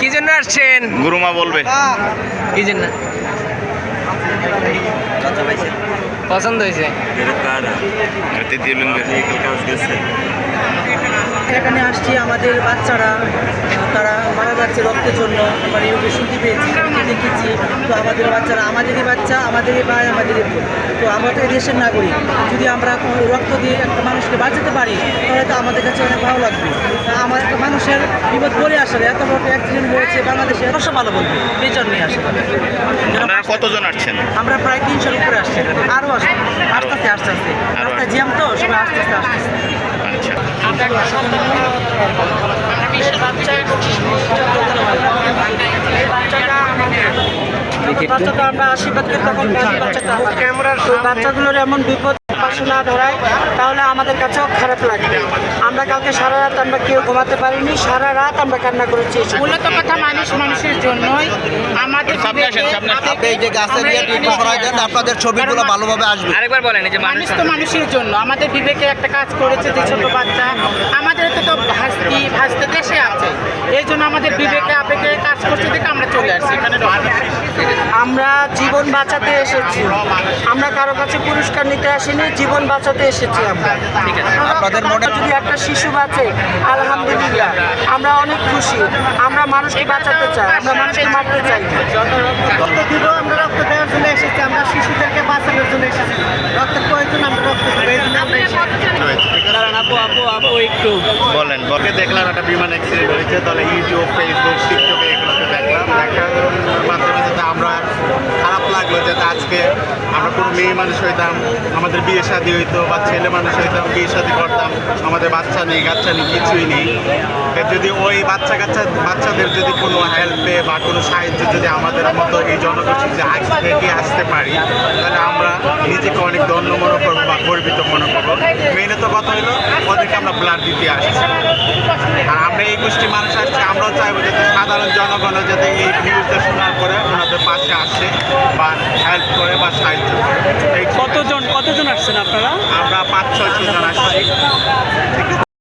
কি জন্য আসছেন? গুরুমা বলবে। কি জন্য? পছন্দ হয়েছে। এখানে আসছি আমাদের বাচ্চারা, তারা মারা যাচ্ছে রক্তের জন্য মানে ইউকে শুনতে পেয়েছি দেখেছি। তো আমাদের বাচ্চারা, আমাদেরই বাচ্চা, আমাদেরই ভাই, আমাদেরই তো আমরা তো এই দেশের নাগরিক, যদি আমরা রক্ত দিয়ে একটা মানুষকে বাঁচাতে পারি, তাহলে তো আমাদের কাছে অনেক ভালো লাগবে। আমার একটা মানুষের বিপদ বলে আসলে এত বড় অ্যাক্সিডেন্ট হয়েছে, বাংলাদেশে অবশ্য ভালো বলবে, বিচার নিয়ে আসে। আপনারা কতজন আসছেন? আমরা প্রায় তিনশোর উপরে আসছি। আরও আসব। আস্তে আস্তে আস্তে আস্তে। রাস্তা জ্যাম তো সবাই আস্তে আস্তে আস্তে আস্তে। আচ্ছা। বাচ্চাটা আমরা আশীর্বাদ করি তখন বাচ্চাটা ক্যামেরার বাচ্চাগুলোর এমন বিপদ পাশে না ধরায় তাহলে আমাদের কাছেও খারাপ লাগবে। আমরা কালকে সারা রাত আমরা কেউ ঘুমাতে পারিনি সারা রাত আমরা কান্না করেছি। মূলত কথা মানুষ মানুষের জন্যই আমাদের আপনাদের ছবিগুলো ভালোভাবে আসবে। আরেকবার বলেন যে মানুষ তো মানুষের জন্য। আমাদের বিবেকে একটা কাজ করেছে যে ছোট বাচ্চা আমাদের তো তো এই জন্য আমাদের বিবেকে আবেগে কাজ করছে দেখে আমরা চলে আসছি এখানে আমরা জীবন বাঁচাতে এসেছি। আমরা কারও কাছে পুরস্কার নিতে আসিনি জীবন বাঁচাতে এসেছি আমরা। আপনাদের মনে- যদি একটা শিশু বাঁচে আলহামদুলিল্লাহ আমরা অনেক খুশি। আমরা মানুষকে বাঁচাতে চাই আমরা মানুষকে মারতে চাই। রক্ত দিব আমরা রক্ত দেওয়ার জন্য এসেছি আমরা শিশুদেরকে বাঁচানোর জন্য এসেছি। রক্তের প্রয়োজন আমরা রক্ত দেবো এই জন্য আমরা আপু আপু আপু একটু। বলেন আজকে দেখলাম একটা বিমান অ্যাক্সিডেন্ট হয়েছে তাহলে ইউটিউব ফেসবুক টিকটকে এগুলোতে দেখলাম। দেখার মাধ্যমে যাতে আমরা খারাপ লাগল যাতে আজকে আমরা কোনো মেয়ে মানুষ হইতাম, আমাদের বিয়ে শাদী হইতো বা ছেলে মানুষ হইতাম, বিয়ে শাদী করতাম, আমাদের বাচ্চা নেই কাচ্চা নেই, কিছুই নেই। যদি ওই বাচ্চা কাচ্চা বাচ্চাদের যদি কোনো হেল্পে বা কোনো সাহায্য যদি আমাদের মতো এই জনগোষ্ঠী যে আগে থেকে আসতে পারি, তাহলে আমরা নিজেকে অনেক ধন্য মনে করব বা গর্বিত মনে করব। মেনে তো কথা হলো ওদেরকে আমরা ব্লাড দিতে আসছি। আর আমরা এই গোষ্ঠী মানুষ আসছে, আমরাও চাইব যাতে সাধারণ জনগণও যাতে এই নিউজটা শোনার পরে ওনাদের পাশে আসে বা হেল্প করে বা কতজন কতজন আসছেন আপনারা? আমরা পাঁচ ছয় জন আসছি।